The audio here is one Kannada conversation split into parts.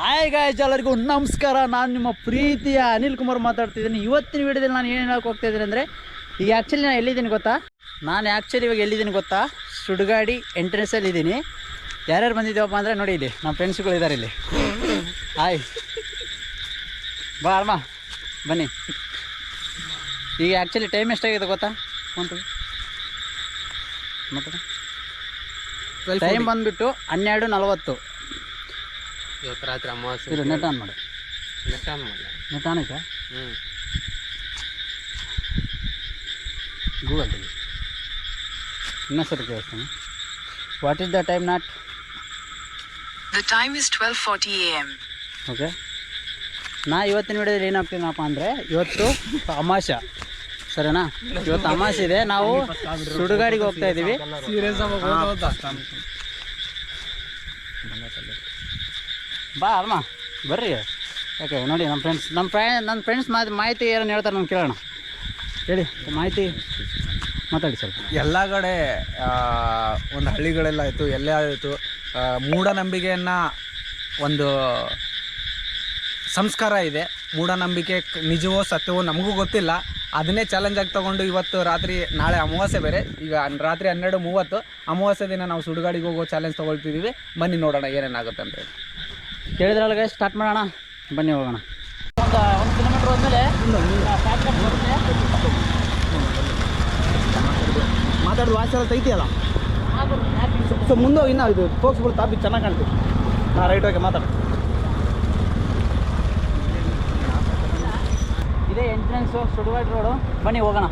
ಹಾಯ್ ಗಾಯ್ಸ್ ಎಲ್ಲರಿಗೂ ನಮಸ್ಕಾರ. ನಾನು ನಿಮ್ಮ ಪ್ರೀತಿಯ ಅನಿಲ್ ಕುಮಾರ್ ಮಾತಾಡ್ತಿದ್ದೀನಿ. ಇವತ್ತಿನ ವಿಡಿಯೋದಲ್ಲಿ ನಾನು ಏನು ಹೇಳಕ್ಕೆ ಹೋಗ್ತಾ ಇದ್ದೀನಿ ಅಂದರೆ ಈಗ ಆ್ಯಕ್ಚುಲಿ ನಾನು ಎಲ್ಲಿದ್ದೀನಿ ಗೊತ್ತಾ? ನಾನು ಆ್ಯಕ್ಚುಲಿ ಇವಾಗ ಎಲ್ಲಿದ್ದೀನಿ ಗೊತ್ತಾ? ಸುಡುಗಾಡಿ ಎಂಟ್ರೆನ್ಸಲ್ಲಿ ಇದ್ದೀನಿ. ಯಾರ್ಯಾರು ಬಂದಿದ್ದೀವಪ್ಪ ಅಂದರೆ ನೋಡಿ ಇಲ್ಲಿ ನಮ್ಮ ಫ್ರೆಂಡ್ಸ್ಗಳು ಇದ್ದಾರೆ ಇಲ್ಲಿ. ಹಾಯ್ ಬಾ ಬನ್ನಿ. ಈಗ ಆ್ಯಕ್ಚುಲಿ ಟೈಮ್ ಎಷ್ಟಾಗಿದೆ ಗೊತ್ತಾ? ಒಂದು ಮತ್ತೆ? ಟೈಮ್ ಬಂದುಬಿಟ್ಟು ಹನ್ನೆರಡು ನಲವತ್ತು. ಇವತ್ತು ರಾತ್ರಿ ಅಮಾವಾಸ್ಯೆ ಇದು ನೆಟ್ ಆನ್ ಮಾಡು. ನೆಟ್ ಆನ್ ಮಾಡಿ. ನೆಟ್ ಆನ್ ಐತಾ ಹ್ಞೂ ಗೂಗಲ್ ತೆಗಿ. ಇನ್ನೊಂದ್ಸರಿ ಕೇಳಿಸ್ತೀನಿ. What is the time not the time is twelve forty A M okay ನಾ ಇವತ್ತಿನ ವಿಡಿಯೋದಲ್ಲಿ ಏನಾಗ್ತೀನಪ್ಪ ಅಂದರೆ ಇವತ್ತು ಅಮಾಶ ಸರಿನಾ? ಇವತ್ತು ಅಮಾಸೆ ಇದೆ. ನಾವು ಸುಡುಗಾಡಿಗೆ ಹೋಗ್ತಾ ಇದ್ದೀವಿ ಸೀರಿಯಸ್ ಬಾ ಅಲ್ಮ ಬರ್ರಿ. ಯಾಕೆ, ನೋಡಿ ನಮ್ಮ ಫ್ರೆಂಡ್ಸ್ ನಮ್ಮ ಫ್ರೈ ನನ್ನ ಫ್ರೆಂಡ್ಸ್ ಮಾತು, ಮಾಹಿತಿ ಏನೋ ಹೇಳ್ತಾರೆ ನಮ್ಗೆ ಕೇಳೋಣ. ಹೇಳಿ, ಮಾಹಿತಿ ಮಾತಾಡಿ ಸರ್ ಎಲ್ಲ ಕಡೆ ಒಂದು ಹಳ್ಳಿಗಳೆಲ್ಲ ಆಯಿತು, ಎಲ್ಲೇ ಆಯಿತು ಮೂಢನಂಬಿಕೆಯನ್ನು ಒಂದು ಸಂಸ್ಕಾರ ಇದೆ. ಮೂಢನಂಬಿಕೆ ನಿಜವೋ ಸತ್ಯವೋ ನಮಗೂ ಗೊತ್ತಿಲ್ಲ. ಅದನ್ನೇ ಚಾಲೆಂಜ್ ಆಗಿ ತೊಗೊಂಡು ಇವತ್ತು ರಾತ್ರಿ, ನಾಳೆ ಅಮಾವಾಸ್ಯೆ ಬೇರೆ. ಈಗ ರಾತ್ರಿ ಹನ್ನೆರಡು ಮೂವತ್ತು. ಅಮಾವಾಸ್ಯೆ ದಿನ ನಾವು ಸುಡುಗಾಡಿಗೆ ಹೋಗೋ ಚಾಲೆಂಜ್ ತೊಗೊಳ್ತಿದ್ದೀವಿ ಬನ್ನಿ ನೋಡೋಣ ಏನೇನಾಗುತ್ತೆ ಅಂತ ಹೇಳಿ. ಕೇಳಿದ್ರಲ್ಲ ಸ್ಟಾರ್ಟ್ ಮಾಡೋಣ. ಬನ್ನಿ ಹೋಗೋಣ. ಒಂದು ಒಂದು ಕಿಲೋಮೀಟ್ರ್ ಹೋದ್ಮೇಲೆ ಮಾತಾಡೋದು ವಾಯ್ಸ್ ಎಲ್ಲ ತೈತಿಯಲ್ಲ ಸೊ ಮುಂದೆ ಇನ್ನೂ ಇದು ಫೋಕ್ಸ್ಗಳು ತಾಪಿ ಚೆನ್ನಾಗಿ ಕಾಣ್ತೀವಿ ನಾ ರೈಟ್ ಹೋಗಿ ಮಾತಾಡ. ಇದೇ ಎಂಟ್ರೆನ್ಸು ಸುಡುಗಾಡ್ ರೋಡು ಬನ್ನಿ ಹೋಗೋಣ.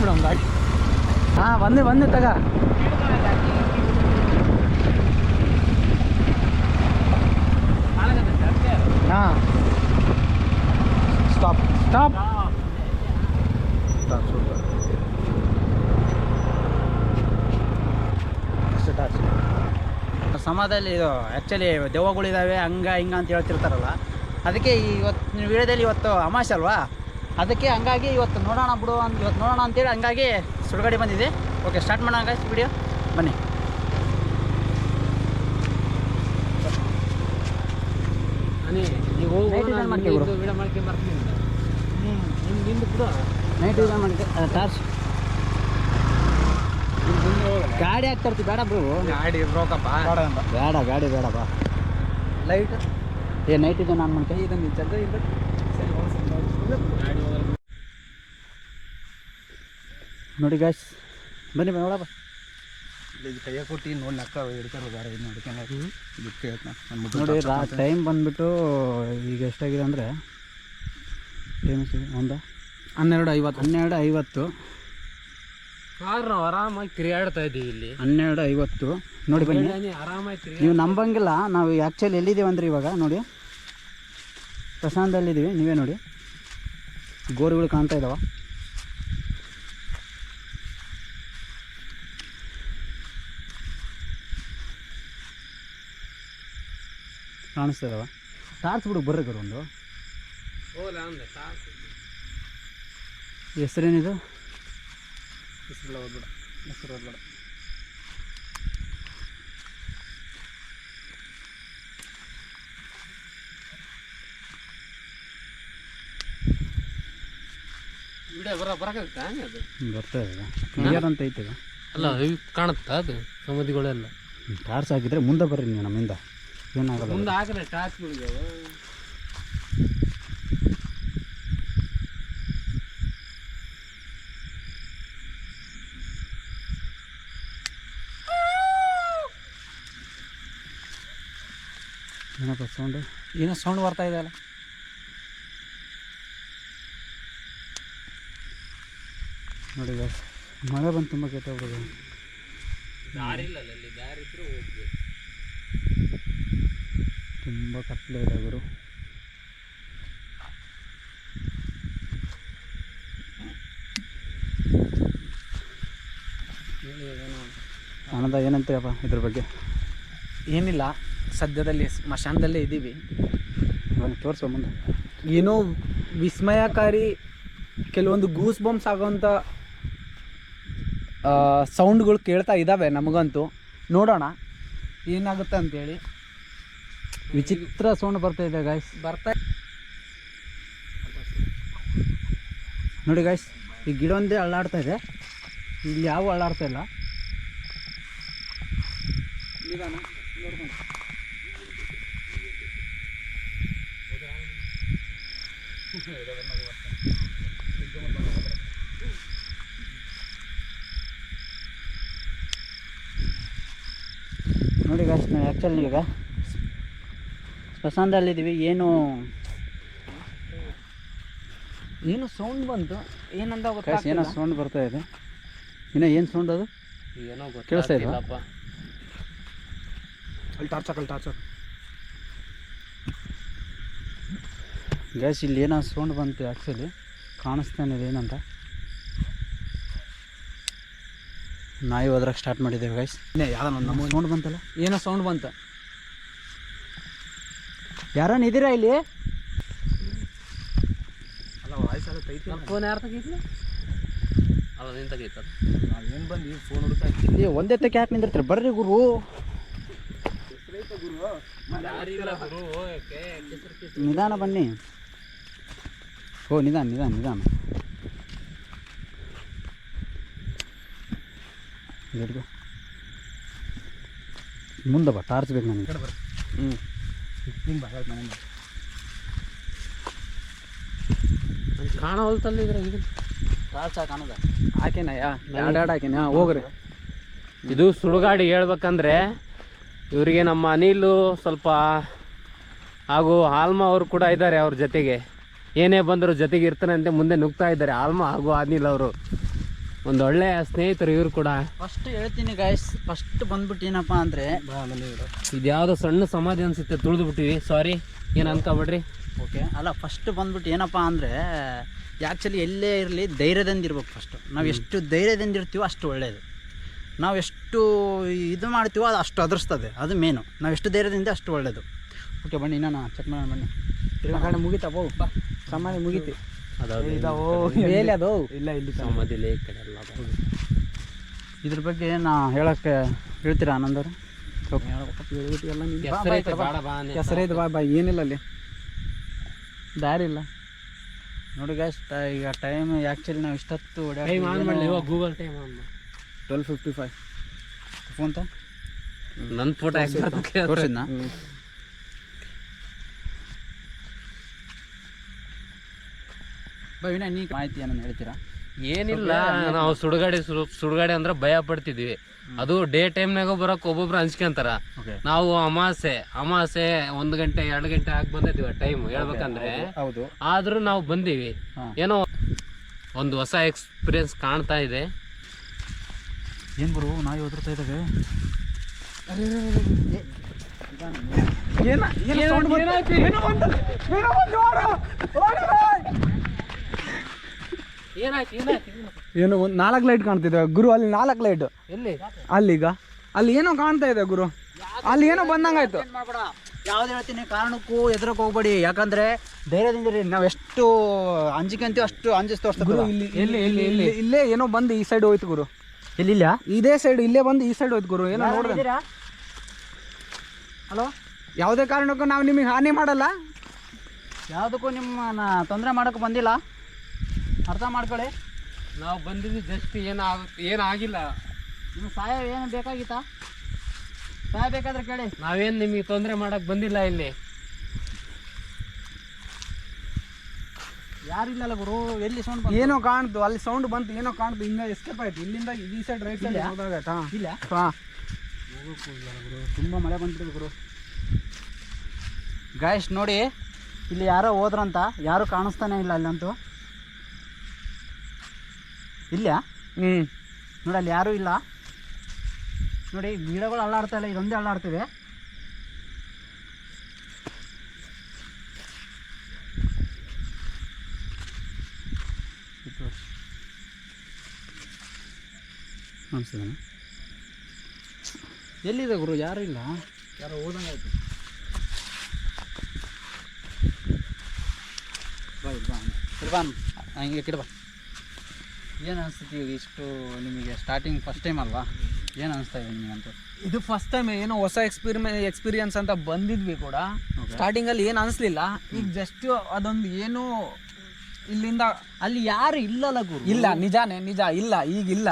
ಬಿಡೋಣ ಗಾಡಿ ಹಾಂ ಬಂದು ಬಂದು ತಗ. ಹಾಂ. ಸ್ಟಾಪ್ ಸ್ಟಾಪ್ ಸಮಾಜದಲ್ಲಿ ಇದು ಆ್ಯಕ್ಚುಲಿ ದೆವ್ವಗಳಿದ್ದಾವೆ ಹಂಗ ಹಿಂಗ ಅಂತ ಹೇಳ್ತಿರ್ತಾರಲ್ಲ. ಅದಕ್ಕೆ ಇವತ್ತು ವಿಡಿಯೋದಲ್ಲಿ ಇವತ್ತು ಅಮಾಸೆ ಅಲ್ವಾ? ಅದಕ್ಕೆ ಹಂಗಾಗಿ ಇವತ್ತು ನೋಡೋಣ ಬಿಡು ಅಂತ ಇವತ್ತು ನೋಡೋಣ ಅಂತೇಳಿ ಹಂಗಾಗಿ ಸುಡುಗಾಡಿ ಬಂದಿದೆ. ಓಕೆ ಸ್ಟಾರ್ಟ್ ಮಾಡೋಣ ಗಾಯ್ಸ್ ವಿಡಿಯೋ ಬನ್ನಿ. ಮಾಡ್ಕೆ ನೈಟ್ ಟಾರ್ಚ್ ಗಾಡಿ ಇರ್ತೀವಿ ಬೇಡ ಬ್ರೋ ಗಾಡಿ ಬ್ರೋಕಪ್ಪ. ಬೇಡ ಗಾಡಿ ಬೇಡ ಬಾ. ಲೈಟ್ ಏ ನೈಟ್ ಇದೆ ನಾನು ಮಾಡ್ಕೆ. ಇದನ್ನು ಚಂದ ಇಲ್ಲ ನೋಡಿ ಗಾಯ್ಸ್ ಬನ್ನಿ ಬನ್ನಿ ನೋಡಪ್ಪ ಇಲ್ಲಿ ಕೈಯ ಕೊಟ್ಟು ನೋಡಿ ನಕ್ಕ ಹಿಡ್ಕೊಂಡು ಇದು ನೋಡ್ಕೊಂಡು. ನೋಡಿ ರಾ ಟೈಮ್ ಬಂದ್ಬಿಟ್ಟು ಈಗ ಎಷ್ಟಾಗಿದೆ ಅಂದರೆ ಟೈಮ್ ಒಂದು? ಹನ್ನೆರಡು ಐವತ್ತು. ಹನ್ನೆರಡು ಐವತ್ತು. ಆದ್ರೆ ನಾವು ಆರಾಮಾಗಿ ತಿರುಗಾಡ್ತಾ ಇದ್ದೀವಿ ಇಲ್ಲಿ. ಹನ್ನೆರಡು ಐವತ್ತು. ನೋಡಿ ಬನ್ನಿ. ಆರಾಮಾಗಿ ನೀವು ನಂಬಂಗಿಲ್ಲ ನಾವು ಆ್ಯಕ್ಚುಲಿ ಎಲ್ಲಿದ್ದೀವಿ ಅಂದ್ರೆ ಇವಾಗ ನೋಡಿ. ಪ್ರಶಾಂತದಲ್ಲಿದ್ದೀವಿ ನೀವೇ ನೋಡಿ. ಗೋರುಗಳು ಕಾಣ್ತಾ ಇದ್ದಾವ ಕಾಣಿಸ್ತಾ ಟಾರ್ಸ್ ಟಾರ್ಚ್ ಬಿಡು ಬರ್ರಿ ಕರು ಒಂದು. ಹೆಸರೇನಿದು? ಹೆಸರು ಓದ್ಬೇಡ ಹೆಸರು ಅದು? ಬರ್ತಾ ಇದೆ. ಅಂತ ಐತೆ ಅಲ್ಲ ಕಾಣುತ್ತಾ ಅದು? ಸಮಾಧಿಗಳೆಲ್ಲ ಟಾರ್ಚ್ ಹಾಕಿದ್ರೆ ಮುಂದೆ ಬರ್ರಿ ನೀವು ನಮ್ಮಿಂದ. ಏನಾಗಲ್ಲ. ಮುಂದೆ ಹಾಕಿದ್ರೆ ಟಾರ್ಚ್ಗಳಿಗೆ ಏನಪ್ಪ ಸೌಂಡ್ ಏನೋ ಸೌಂಡ್ ಬರ್ತಾ ಇದೆ ಅಲ್ಲ. ನೋಡಿ ಮಳೆ ಬಂದು ತುಂಬ ಹುಡುಗ ದಾರಿ ಇಲ್ಲ ಅಲ್ಲಿ ದಾರಿ ಇದ್ರೆ ಹೋಗ್ಬೇಕು ತುಂಬ ಕತ್ತಲೆ ಇದೆ ಗುರು. ಆನಂದ ಏನಂತೀರಪ್ಪ ಇದ್ರ ಬಗ್ಗೆ? ಏನಿಲ್ಲ ಸದ್ಯದಲ್ಲಿ ಸ್ಮಶಾನದಲ್ಲೇ ಇದ್ದೀವಿ. ತೋರಿಸೋ ಮುಂದೆ. ಏನೋ ವಿಸ್ಮಯಕಾರಿ ಕೆಲವೊಂದು ಗೂಸ್ ಬಾಂಬ್ಸ್ ಆಗೋವಂಥ ಸೌಂಡ್ಗಳು ಕೇಳ್ತಾ ಇದ್ದಾವೆ ನಮಗಂತೂ. ನೋಡೋಣ ಏನಾಗುತ್ತೆ ಅಂತೇಳಿ. ವಿಚಿತ್ರ ಸೌಂಡ್ ಬರ್ತಾ ಇದೆ ಗಾಯ್ಸ್ ಬರ್ತಾ ನೋಡಿ ಗಾಯ್ಸ್ ಈ ಗಿಡ ಒಂದೇ ಅಳ್ಳಾಡ್ತಾ ಇದೆ. ಇಲ್ಲಿ ಯಾವ ಅಳ್ಳಾಡ್ತಾ ಇಲ್ಲ. ನೋಡಿ ಗಾಯ್ಸ್ ನಾವು ಆ್ಯಕ್ಚುಲಿ ಈಗ ಸ್ಮಶಾನದಲ್ಲಿದ್ದೀವಿ ಏನು? ಏನು ಸೌಂಡ್ ಬಂತು? ಏನಂತ ಗಾಯ್ಸ್ ಏನೋ ಸೌಂಡ್ ಬರ್ತಾ ಇದೆ. ಇನ್ನು ಏನು ಸೌಂಡ್ ಅದು? ಏನೋ ಕೇಳಿಸ್ತಾ ಇಲ್ವಾ? ಗೊತ್ತಾಗ್ತಿಲ್ಲಪ್ಪ ಅಲ್ಲಿ ಟಾರ್ಚ್ ಹಾಕಲ್ ಟಾರ್ಚ್ ಗ್ಯಾಸ್ ಇಲ್ಲಿ ಏನೋ ಸೌಂಡ್ ಬಂತು ಆ್ಯಕ್ಚುಲಿ ಕಾಣಿಸ್ತಾನೆ ಇದೆ ಏನಂತ? ನಾಯಿ ಹೋದ್ರಾಗ ಸ್ಟಾರ್ಟ್ ಮಾಡಿದ್ದೇವೆ ಗೈಸ್ ಯಾವ್ದೋ ಒಂದು ನಮ್ಮ ಸೌಂಡ್ ಬಂತಲ್ಲ? ಏನೋ ಸೌಂಡ್ ಬಂತು ಯಾರನ್ನ ಇದ್ದೀರಾ ಇಲ್ಲಿ ಅಲ್ಲ ವಾಯ್ಸ್ ಎಲ್ಲ ತೈತಿ ನನ್ನ ಫೋನ್ ಯಾರು ತೆಗೀತಿ ಅಲ್ಲ ನೀನು ತೆಗೀತ ಏನು ಬಂದು ಫೋನ್ ಹುಡುಕ ಇಲ್ಲಿ ಒಂದೇ ತಕ್ಕೆ ಯಾಕೆ ನಿಂದಿರ್ತೀರಿ? ಬರ್ರಿ ಗುರು. ನಿಧಾನ ಬನ್ನಿ. ಓ ನಿಧಾನ ನಿಧಾನ ನಿಧಾನ. ಮುಂದೆ ಬಾ ಟಾರ್ಚ್ ಬೇಕು ನನಗೆ. ಹ್ಞೂ ಹಿಂಗೆ ಬರ ಮನೆ ಕಾಣವಲ್ತಲ್ಲ ಇದ್ರ ಇದು ಟಾರ್ಚ್ ಕಾಣದ? ಹಾಕೇನಯ್ಯ ಎರಡು ಎರಡು ಹಾಕೇನ ಹೋಗ್ರಿ. ಇದು ಸುಡುಗಾಡಿ ಹೇಳ್ಬೇಕಂದ್ರೆ ಇವರಿಗೆ ನಮ್ಮ ಅನಿಲು ಸ್ವಲ್ಪ ಹಾಗೂ ಆಲ್ಮ ಅವರು ಕೂಡ ಇದ್ದಾರೆ ಅವ್ರ ಜೊತೆಗೆ. ಏನೇ ಬಂದರೂ ಜೊತೆಗೆ ಇರ್ತಾನೆ ಅಂತ ಮುಂದೆ ನುಗ್ತಾ ಇದ್ದಾರೆ. ಆಲ್ಮ ಹಾಗೂ ಅನಿಲ್ ಅವರು. ಒಂದು ಒಳ್ಳೆಯ ಸ್ನೇಹಿತರು ಇವರು ಕೂಡ. ಫಸ್ಟ್ ಹೇಳ್ತೀನಿ ಗಾಯ್ಸ್ ಫಸ್ಟ್ ಬಂದ್ಬಿಟ್ಟು ಏನಪ್ಪ ಅಂದರೆ ಇದು ಯಾವುದೋ ಸಣ್ಣ ಸಮಾಧಿ ಅನ್ಸುತ್ತೆ ತುಳಿದು ಬಿಟ್ಟಿವಿ. ಸಾರಿ ಏನು ಅನ್ಕೋಬೇಡ್ರಿ ಓಕೆ ಅಲ್ಲ ಫಸ್ಟ್ ಬಂದ್ಬಿಟ್ಟು ಏನಪ್ಪ ಅಂದರೆ ಆ್ಯಕ್ಚುಲಿ ಎಲ್ಲೇ ಇರಲಿ ಧೈರ್ಯದಿಂದ ಇರ್ಬೇಕು ಫಸ್ಟು ನಾವು ಎಷ್ಟು ಧೈರ್ಯದಿಂದ ಇರ್ತೀವೋ ಅಷ್ಟು ಒಳ್ಳೆಯದು ನಾವು ಎಷ್ಟು ಇದು ಮಾಡ್ತೀವೋ ಅದು ಅಷ್ಟು ಅದರ್ಸ್ತದೆ ಅದು ಮೇನು ನಾವು ಎಷ್ಟು ಧೈರ್ಯದಿಂದ ಅಷ್ಟು ಒಳ್ಳೆಯದು ಓಕೆ ಬನ್ನಿ ನಾನು ಚೆಕ್ ಮಾಡೋಣ ಬನ್ನಿ. ಮುಗಿತಾ ಹೋಗಪ್ಪ ಸಾಮಾನ್ಯ ಮುಗೀತಿ. ಮೇಲೆ ಅದು ಇಲ್ಲ ಇಲ್ಲಿ ಸಮಾಧಿಲಿ ಈ ಕಡೆ ಎಲ್ಲ ಅದಾವು. ಇದ್ರ ಬಗ್ಗೆ ನಾ ಹೇಳಕ್ಕೆ ಹೇಳ್ತೀರಾ ಎಲ್ಲ ಹೆಸ್ರೈತೆ ಬಾ ಬಾ ಏನಿಲ್ಲ ಅಲ್ಲಿ. ದಾರಿ ಇಲ್ಲ ನೋಡಿ ಗಾಯ್ಸ್ ಈಗ ಟೈಮ್ ಆ್ಯಕ್ಚುಲಿ ನಾವು ಇಷ್ಟೊತ್ತು ಟೈಮ್ ಆನ್ ಮಾಡಲಿ ಇವಾಗ Google time on twelve fifty five phone ತ ನನ್ನ ಫೋಟೋ ಆಕ್ಚುಲಿ ತೋರಿಸಿದ್ನಾ? ವಿನಯ್ ನೀ ಮಾಹಿತಿ ಏನನ್ನು ಹೇಳ್ತೀರಾ? ಏನಿಲ್ಲ ನಾವು ಸುಡುಗಾಡಿ ಸುಡು- ಸುಡುಗಾಡಿ ಅಂದ್ರೆ ಭಯ ಪಡ್ತಿದ್ವಿ. ಅದು ಡೇ ಟೈಮ್ನಾಗ ಬರಕ್ ಒಬ್ಬೊಬ್ರು ಹಂಚ್ಕೊಂತಾರ ನಾವು ಅಮಾಸೆ ಅಮಾಸೆ ಒಂದ್ ಗಂಟೆ ಎರಡು ಗಂಟೆ ಆಗಿ ಬಂದಿದ್ವಿ ಟೈಮ್ ಹೇಳ್ಬೇಕಂದ್ರೆ. ಹೌದು ಆದ್ರೂ ನಾವು ಬಂದೀವಿ. ಏನೋ ಒಂದು ಹೊಸ ಎಕ್ಸ್ಪೀರಿಯನ್ಸ್ ಕಾಣ್ತಾ ಇದೆ. ಏನು ಬರು ನಾಯಿ ಓದಿರ್ತಾ ಇದ್ದಾವೆ ಏನ ಏನೋ? ಏನೋ ಒಂದು ನಾಲ್ಕು ಲೈಟ್ ಕಾಣ್ತಿದೆ. ಗುರು ಅಲ್ಲಿ ನಾಲ್ಕು ಲೈಟ್ ಎಲ್ಲಿ? ಅಲ್ಲಿಗ. ಅಲ್ಲಿ ಏನೋ ಕಾಣ್ತಾ ಇದೆ ಗುರು. ಅಲ್ಲಿ ಏನೋ ಬಂದಂಗಾಯ್ತು. ಯಾವ್ದು ಹೇಳ್ತೀನಿ ಕಾರಣಕ್ಕೂ ಎದುರಕ್ಕೆ ಹೋಗ್ಬೇಡಿ. ಯಾಕಂದ್ರೆ ಧೈರ್ಯದಿಂದ ನಾವ್ ಎಷ್ಟು ಅಂಜಿಕೆ ಅಂತೀವಿ ಅಷ್ಟು ಅಂಜಿಸ್ ಗುರು ಇಲ್ಲಿ ಇಲ್ಲಿ ಇಲ್ಲಿ ಇಲ್ಲಿ ಇಲ್ಲೇ ಏನೋ ಬಂದು ಈ ಸೈಡ್ ಹೋಯ್ತು ಗುರು. ಎಲ್ಲಿಲ್ಲ? ಇದೇ ಸೈಡ್ ಇಲ್ಲೇ ಬಂದು ಈ ಸೈಡ್ ಹೋಯ್ತು ಗುರು. ಏನೋ ನೋಡಿದ್ರೆ ಹಲೋ? ಯಾವುದೇ ಕಾರಣಕ್ಕೂ ನಾವು ನಿಮಗೆ ಹಾನಿ ಮಾಡಲ್ಲ. ಯಾವುದಕ್ಕೂ ನಿಮ್ಮ ತೊಂದರೆ ಮಾಡೋಕೆ ಬಂದಿಲ್ಲ. ಅರ್ಥ ಮಾಡ್ಕೊಳ್ಳಿ. ನಾವು ಬಂದಿದ್ದು ಜಸ್ಟ್ ಏನಾಗ ಏನಾಗಿಲ್ಲ ನಿಮ್ಮ ಸಹಾಯ ಏನು ಬೇಕಾಗಿತ್ತಾ? ಸಹಾಯ ಬೇಕಾದ್ರೆ ಕೇಳಿ. ನಾವೇನು ನಿಮಗೆ ತೊಂದರೆ ಮಾಡೋಕೆ ಬಂದಿಲ್ಲ ಇಲ್ಲಿ. ಯಾರಿಲ್ಲಲ್ಲ ಗುರು ಎಲ್ಲಿ ಸೌಂಡ್ ಏನೋ ಕಾಣ್ತು ಅಲ್ಲಿ ಸೌಂಡ್ ಬಂತು ಏನೋ ಕಾಣ್ತು ಹಿಂಗ ಎಸ್ಕೇಪ್ ಆಯ್ತು. ಇಲ್ಲಿಂದ ಈ ಸೈಡ್ ರೈಟ್ ಸೈಡ್ ಹೋದಾಗಾಯ್ತಾ ಇಲ್ಲ? ಹಾ. ತುಂಬ ಮಳೆ ಬಂದಿದೆ ಗುರು. ಗಾಯ್ಸ್ ನೋಡಿ ಇಲ್ಲಿ ಯಾರೋ ಹೋದ್ರಂತ ಯಾರು ಕಾಣಿಸ್ತಾನೆ ಇಲ್ಲ ಅಲ್ಲಂತೂ. ಇಲ್ಲ? ಹ್ಞೂ ನೋಡಿ ಅಲ್ಲಿ ಯಾರೂ ಇಲ್ಲ. ನೋಡಿ ಗಿಡಗಳು ಅಲ್ಲಾಡ್ತಾ ಇಲ್ಲ ಇದೊಂದೇ ಅಲ್ಲಾಡ್ತಿದೆ. ಅನ್ಸಿದಾನೆ ಎಲ್ಲಿದೆ ಗುರು? ಯಾರು ಇಲ್ಲ? ಯಾರೋ ಹೋದಂಗಾಯ್ತು ಬಾ ಇಲ್ಲಿ ಬಾ. ಇಲ್ಲಿ ಬಾ ಹಂಗೆ ಕಿಡ ಬಾ. ಏನು ಅನಿಸ್ತೈತಿ ಇಷ್ಟು ನಿಮಗೆ ಸ್ಟಾರ್ಟಿಂಗ್ ಫಸ್ಟ್ ಟೈಮ್ ಅಲ್ವಾ? ಏನು ಅನಿಸ್ತಾ ಇದೆ ಅಂತ? ಇದು ಫಸ್ಟ್ ಟೈಮ್ ಏನೋ ಹೊಸ ಎಕ್ಸ್ಪೀರಿಮೆ ಎಕ್ಸ್ಪೀರಿಯನ್ಸ್ ಅಂತ ಬಂದಿದ್ವಿ ಕೂಡ. ಸ್ಟಾರ್ಟಿಂಗಲ್ಲಿ ಏನು ಅನಿಸ್ಲಿಲ್ಲ. ಈಗ ಜಸ್ಟ್ ಅದೊಂದು ಏನು ಇಲ್ಲಿಂದ ಅಲ್ಲಿ ಯಾರು ಇಲ್ಲಲ್ಲ ಗುರು. ಇಲ್ಲ ನಿಜಾನೇ ನಿಜ. ಇಲ್ಲ ಈಗಿಲ್ಲ.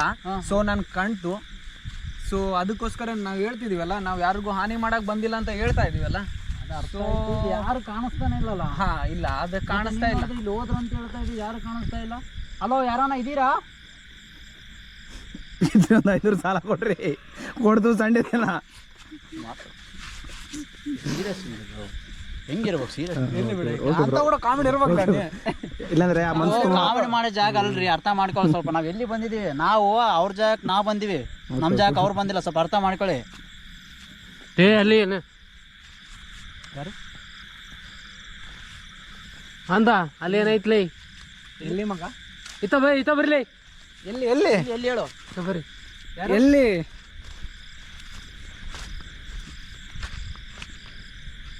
ಸೊ ನಾನು ಕಂಟು. ಸೊ ಅದಕ್ಕೋಸ್ಕರ ನಾವು ಹೇಳ್ತಿದ್ದೀವಲ್ಲ ನಾವು ಯಾರಿಗೂ ಹಾನಿ ಮಾಡೋಕೆ ಬಂದಿಲ್ಲ ಅಂತ ಹೇಳ್ತಾ ಇದೀವಲ್ಲ? ಯಾರು ಕಾಣಿಸ್ತಾನೆ ಇಲ್ಲಲ್ಲ. ಹಾ ಇಲ್ಲ ಅದು ಕಾಣಿಸ್ತಾ ಇಲ್ಲ. ಇಲ್ಲಿ ಹೋದ್ರು ಅಂತ ಹೇಳ್ತಾ ಇದ್ದೀವಿ ಯಾರು ಕಾಣಿಸ್ತಾ ಇಲ್ಲ? ಹಲೋ ಯಾರಾನ ಇದ್ದೀರಾ? ಒಂದು ಐನೂರು ಸಾಲ ಕೊಡ್ರಿ. ಕೊಡ್ದು ಸಂಡೆ ಸೀರಿಯಸ್ ಹೆಂಗಿರ್ಬೇಕು ಸೀರಿಯಸ್ ಅಂತ ಕೂಡ ಕಾಮಿಡಿ ಇರ್ಬೇಕು ತಾನೇ? ಇಲ್ಲಾಂದ್ರೆ ಆ ಮನ್ಸು ಕಾಮಿಡಿ ಮಾಡೋ ಜಾಗ ಅಲ್ರಿ ಅರ್ಥ ಮಾಡ್ಕೊಳ್ಳಿ ಸ್ವಲ್ಪ. ನಾವ್ ಎಲ್ಲಿ ಬಂದಿದೀವಿ? ನಾವು ಅವ್ರ ಜಾಗಕ್ಕೆ ನಾವು ಬಂದಿವಿ. ನಮ್ ಜಾಗಕ್ಕೆ ಅವ್ರು ಬಂದಿಲ್ಲ ಸ್ವಲ್ಪ ಅರ್ಥ ಮಾಡ್ಕೊಳ್ಳಿ. ಏ ಅಲ್ಲಿ ಏನು? ಯಾರು? ಅಂದ ಅಲ್ಲಿ ಏನೈತ್ಲಿ ಎಲ್ಲಿ ಮಗ? ಇತ್ತ ಬೈ ಇತ್ತ ಬರ್ಲಿ. ಎಲ್ಲಿ ಎಲ್ಲಿ? ಎಲ್ಲಿ- ಹೇಳು. ಇತ್ತ ಬರ್ರಿ. ಎಲ್ಲಿ?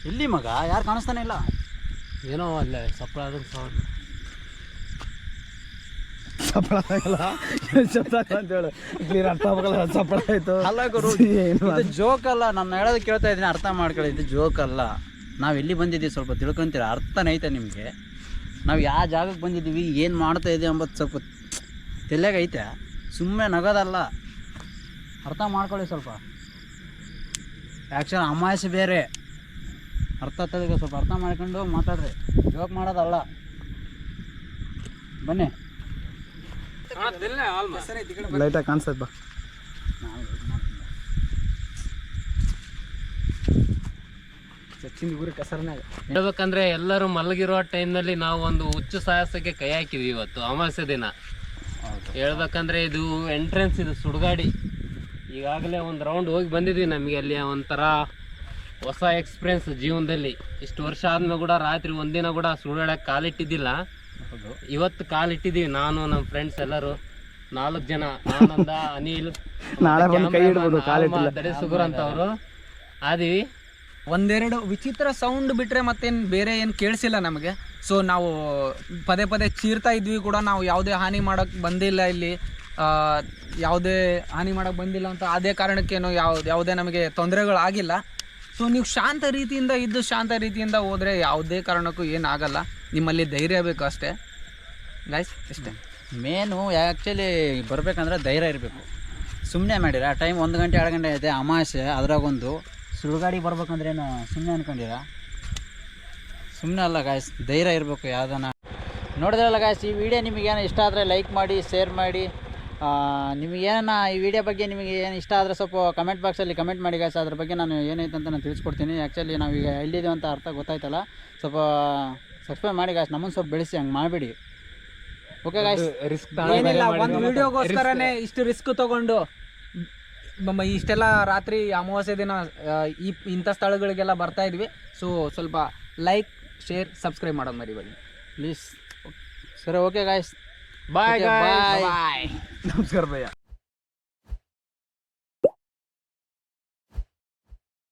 ಎಲ್ಲಿ ಮಗ ಯಾರು ಕಾಣಿಸ್ತಾನೆ ಇಲ್ಲ? ಏನೋ ಅಲ್ಲೇ ಸಪ್ಳ ಆದ್ರೆ ಸೌಂಡ್ ಸಪ್ಪಳ ಆಗಲ್ಲ? ಶಬ್ದ ಅಂತ ಹೇಳು. ಕ್ಲಿಯರ್ ಅರ್ಥ ಆಗಲ್ಲ ಸಪ್ಪಳ ಆಯ್ತು. ಅಲ್ಲ ಗುರು ಇದು ಜೋಕ್ ಅಲ್ಲ ನಾನು ಹೇಳೋದು ಕೇಳ್ತಾ ಇದ್ದೀನಿ ಅರ್ಥ ಮಾಡ್ಕೊಳ್ಳಿ ಇದು ಜೋಕ್ ಅಲ್ಲ. ನಾವು ಎಲ್ಲಿ ಬಂದಿದ್ದೀವಿ ಸ್ವಲ್ಪ ತಿಳ್ಕೊಂತೀರ? ಅರ್ಥನೇ ಐತೆ ನಿಮಗೆ. ನಾವು ಯಾವ ಜಾಗಕ್ಕೆ ಬಂದಿದ್ದೀವಿ ಏನು ಮಾಡ್ತಾ ಇದೆ ಅಂಬತ್ತು ಸ್ವಲ್ಪ ತಲೆಗೈತೆ ಐತೆ. ಸುಮ್ಮನೆ ನಗೋದಲ್ಲ. ಅರ್ಥ ಮಾಡ್ಕೊಳ್ಳಿ ಸ್ವಲ್ಪ. ಆ್ಯಕ್ಚುಲಿ ಅಮಾವಾಸ್ಯೆ ಬೇರೆ. ಅರ್ಥ ಆಗ್ತದೆ ಸ್ವಲ್ಪ ಅರ್ಥ ಮಾಡ್ಕೊಂಡು ಮಾತಾಡ್ರಿ. ಜೋಕ್ ಮಾಡೋದಲ್ಲ. ಬನ್ನಿ. ಲೈಟಾಗಿ ಕಾಣಿಸ್ತದ ಬಾ. ಸಚಿನ್ ಊರ ಕಸರ್ನಾಗ. ಹೇಳ್ಬೇಕಂದ್ರೆ ಎಲ್ಲರೂ ಮಲಗಿರೋ ಟೈಮ್ನಲ್ಲಿ ನಾವು ಒಂದು ಹುಚ್ಚು ಸಾಹಸಕ್ಕೆ ಕೈ ಹಾಕಿದ್ವಿ ಇವತ್ತು ಅಮಾವಾಸ್ಯೆ ದಿನ. ಹೇಳ್ಬೇಕಂದ್ರೆ ಇದು ಎಂಟ್ರೆನ್ಸ್ ಇದು ಸುಡುಗಾಡಿ. ಈಗಾಗಲೇ ಒಂದು ರೌಂಡ್ ಹೋಗಿ ಬಂದಿದ್ವಿ ನಮಗೆ ಅಲ್ಲಿ ಒಂಥರ ಹೊಸ ಎಕ್ಸ್ಪೀರಿಯನ್ಸ್ ಜೀವನದಲ್ಲಿ. ಇಷ್ಟು ವರ್ಷ ಆದ್ಮೇಲೆ ಕೂಡ ರಾತ್ರಿ ಒಂದಿನ ಕೂಡ ಸುಡಾಡಕ್ಕೆ ಕಾಲಿಟ್ಟಿದ್ದಿಲ್ಲ. ಇವತ್ತು ಕಾಲಿಟ್ಟಿದ್ದೀವಿ ನಾನು ನಮ್ಮ ಫ್ರೆಂಡ್ಸ್ ಎಲ್ಲರೂ. ನಾಲ್ಕು ಜನ ಆನಂದ ಅನಿಲ್ ನಾಳೆ ಕೈ ಹಿಡ್ಬೋದು, ಕಾಲಿಟ್ಟಿಲ್ಲ. ಸುಗುರ್ ಅಂತ ಅವರು. ಆದಿವಿ. ಒಂದೆರಡು ವಿಚಿತ್ರ ಸೌಂಡ್ ಬಿಟ್ರೆ ಮತ್ತೇನು ಬೇರೆ ಏನು ಕೇಳಿಸಿಲ್ಲ ನಮಗೆ. ಸೊ ನಾವು ಪದೇ ಪದೇ ಚೀರ್ತಾ ಇದ್ವಿ ಕೂಡ. ನಾವು ಯಾವುದೇ ಹಾನಿ ಮಾಡೋಕ್ಕೆ ಬಂದಿಲ್ಲ ಇಲ್ಲಿ. ಯಾವುದೇ ಹಾನಿ ಮಾಡೋಕ್ಕೆ ಬಂದಿಲ್ಲ ಅಂತ ಅದೇ ಕಾರಣಕ್ಕೇನು ಯಾವ ಯಾವುದೇ ನಮಗೆ ತೊಂದರೆಗಳಾಗಿಲ್ಲ. ಸೊ ನೀವು ಶಾಂತ ರೀತಿಯಿಂದ ಇದ್ದು ಶಾಂತ ರೀತಿಯಿಂದ ಹೋದರೆ ಯಾವುದೇ ಕಾರಣಕ್ಕೂ ಏನಾಗಲ್ಲ ನಿಮ್ಮಲ್ಲಿ ಧೈರ್ಯ ಬೇಕು ಅಷ್ಟೇ. ಗಾಯ್ಸ್ ಇಷ್ಟೇ. ಮೇನು ಆ್ಯಕ್ಚುಲಿ ಬರಬೇಕಂದ್ರೆ ಧೈರ್ಯ ಇರಬೇಕು. ಸುಮ್ಮನೆ ಮಾಡಿರ. ಟೈಮ್ ಒಂದು ಗಂಟೆ, ಎರಡು ಗಂಟೆ ಐತೆ ಅಮಾಸೆ ಅದ್ರಾಗೊಂದು ಸುಡುಗಾಡಿ ಬರ್ಬೇಕಂದ್ರೆ ಏನು ಸುಮ್ಮನೆ ಅನ್ಕೊಂಡಿರ? ಸುಮ್ಮನೆ ಅಲ್ಲ ಗಾಯ್ಸ್ ಧೈರ್ಯ ಇರಬೇಕು ಯಾವ್ದನ. ನೋಡಿದ್ರಲ್ಲ ಗಾಯ್ಸ್ ಈ ವಿಡಿಯೋ ನಿಮಗೇನು ಇಷ್ಟ ಆದರೆ ಲೈಕ್ ಮಾಡಿ ಶೇರ್ ಮಾಡಿ. ನಿಮಗೇನ ಈ ವಿಡಿಯೋ ಬಗ್ಗೆ ನಿಮಗೆ ಏನು ಇಷ್ಟ ಆದರೆ ಸ್ವಲ್ಪ ಕಮೆಂಟ್ ಬಾಕ್ಸಲ್ಲಿ ಕಮೆಂಟ್ ಮಾಡಿ ಗಾಯ್ಸ್ ಅದ್ರ ಬಗ್ಗೆ ನಾನು ಏನೈತೆ ಅಂತ ನಾನು ತಿಳಿಸ್ಕೊಡ್ತೀನಿ. ಆ್ಯಕ್ಚುಲಿ ನಾವೀಗ ಎಲ್ಲಿದ್ದೀವಿ ಅಂತ ಅರ್ಥ ಗೊತ್ತಾಯ್ತಲ್ಲ. ಸ್ವಲ್ಪ ಸಬ್ಸ್ಕ್ರೈಬ್ ಮಾಡಿ ಗಾಯ್ಸ್ ನಮ್ಮನ್ನು ಸ್ವಲ್ಪ ಬೆಳೆಸಿ ಹಂಗೆ ಮಾಡಬೇಡಿ. ಓಕೆ ಗಾಯ್ಸ್ ರಿಸ್ಕ್ ಏನಿಲ್ಲ ಒಂದು ವಿಡಿಯೋಗೋಸ್ಕರನೇ ಇಷ್ಟು ರಿಸ್ಕ್ ತಗೊಂಡು. ಮ- ಇಷ್ಟೆಲ್ಲ ರಾತ್ರಿ ಅಮಾವಾಸ್ಯೆ ದಿನ ಆ, ಈ ಇಂಥ ಸ್ಥಳಗಳಿಗೆಲ್ಲ ಬರ್ತಾ ಇದ್ವಿ. ಸೊ ಸ್ವಲ್ಪ ಲೈಕ್ ಶೇರ್ ಸಬ್ಸ್ಕ್ರೈಬ್ ಮಾಡೋದು ಮರಿಬೇಡಿ. ಪ್ಲೀಸ್ ಸರಿ ಓಕೆ ಗಾಯ್ಸ್ ಬಾಯ್ ಬಾಯ್ ಬಾಯ್ ನಮಸ್ಕಾರ ಭಯ್ಯ.